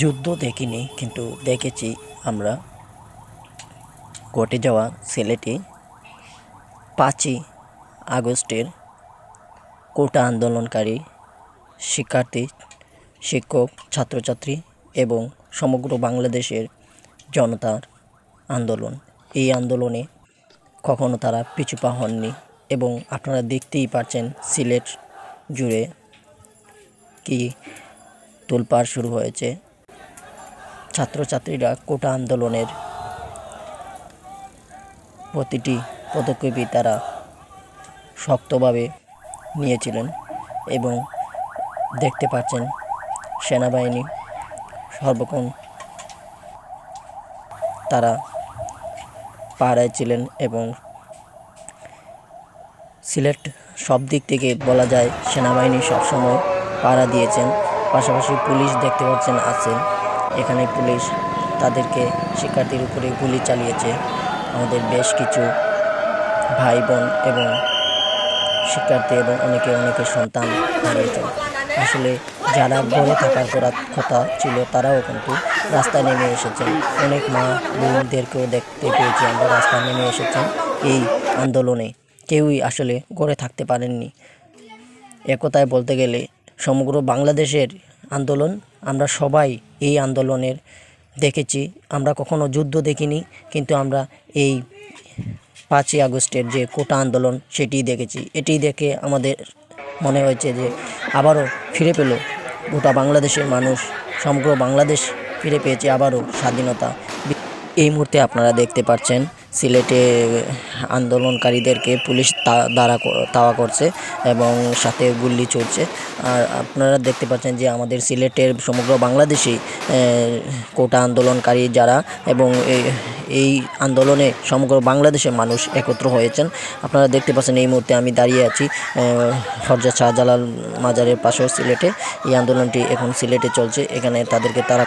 যুদ্ধ দেখিনি, কিন্তু দেখেছি আমরা ঘটে যাওয়া সিলেটে পাঁচই আগস্টের কোটা আন্দোলনকারী, শিক্ষার্থী, শিক্ষক, ছাত্রছাত্রী এবং সমগ্র বাংলাদেশের জনতার আন্দোলন। এই আন্দোলনে কখনো তারা পিছু পা হননি এবং আপনারা দেখতেই পাচ্ছেন সিলেট জুড়ে কি তোলপাড় শুরু হয়েছে। ছাত্রছাত্রীরা কোটা আন্দোলনের প্রতিটি পদক্ষেপই তারা শক্তভাবে নিয়েছিলেন এবং দেখতে পাচ্ছেন সেনাবাহিনী সর্বক্ষণ তারা পাহারায় ছিলেন এবং সিলেট সব দিক থেকে বলা যায় সেনাবাহিনী সবসময় পাড়া দিয়েছেন। পাশাপাশি পুলিশ দেখতে পাচ্ছেন আছেন। এখানে পুলিশ তাদেরকে শিক্ষার্থীর উপরে গুলি চালিয়েছে। আমাদের বেশ কিছু ভাই বোন এবং শিক্ষার্থী এবং অনেকে অনেকে সন্তান হারিয়েছেন আসলে যারা ঘরে থাকার করা কথা ছিল, তারাও কিন্তু রাস্তায় নেমে এসেছেন। অনেক মা বোনদেরকেও দেখতে পেয়েছি আমরা, রাস্তায় নেমে এসেছেন এই আন্দোলনে। কেউই আসলে গড়ে থাকতে পারেননি। একতায় বলতে গেলে সমগ্র বাংলাদেশের আন্দোলন আমরা সবাই এই আন্দোলনের দেখেছি। আমরা কখনো যুদ্ধ দেখিনি, কিন্তু আমরা এই পাঁচই আগস্টের যে কোটা আন্দোলন সেটি দেখেছি। এটি দেখে আমাদের মনে হয়েছে যে আবারও ফিরে পেল। গোটা বাংলাদেশের মানুষ, সমগ্র বাংলাদেশ ফিরে পেয়েছে আবারও স্বাধীনতা। এই মুহূর্তে আপনারা দেখতে পাচ্ছেন সিলেটে আন্দোলনকারীদেরকে পুলিশ দ্বারা তাওয়া করছে এবং সাথে গুল্লি চলছে আর আপনারা দেখতে পাচ্ছেন যে আমাদের সিলেটের সমগ্র বাংলাদেশেই কোটা আন্দোলনকারী যারা এবং এই আন্দোলনে সমগ্র বাংলাদেশের মানুষ একত্র হয়েছেন। আপনারা দেখতে পাচ্ছেন এই মুহূর্তে আমি দাঁড়িয়ে আছি হরজত শাহজালাল মাজারের পাশেও সিলেটে। এই আন্দোলনটি এখন সিলেটে চলছে, এখানে তাদেরকে তারা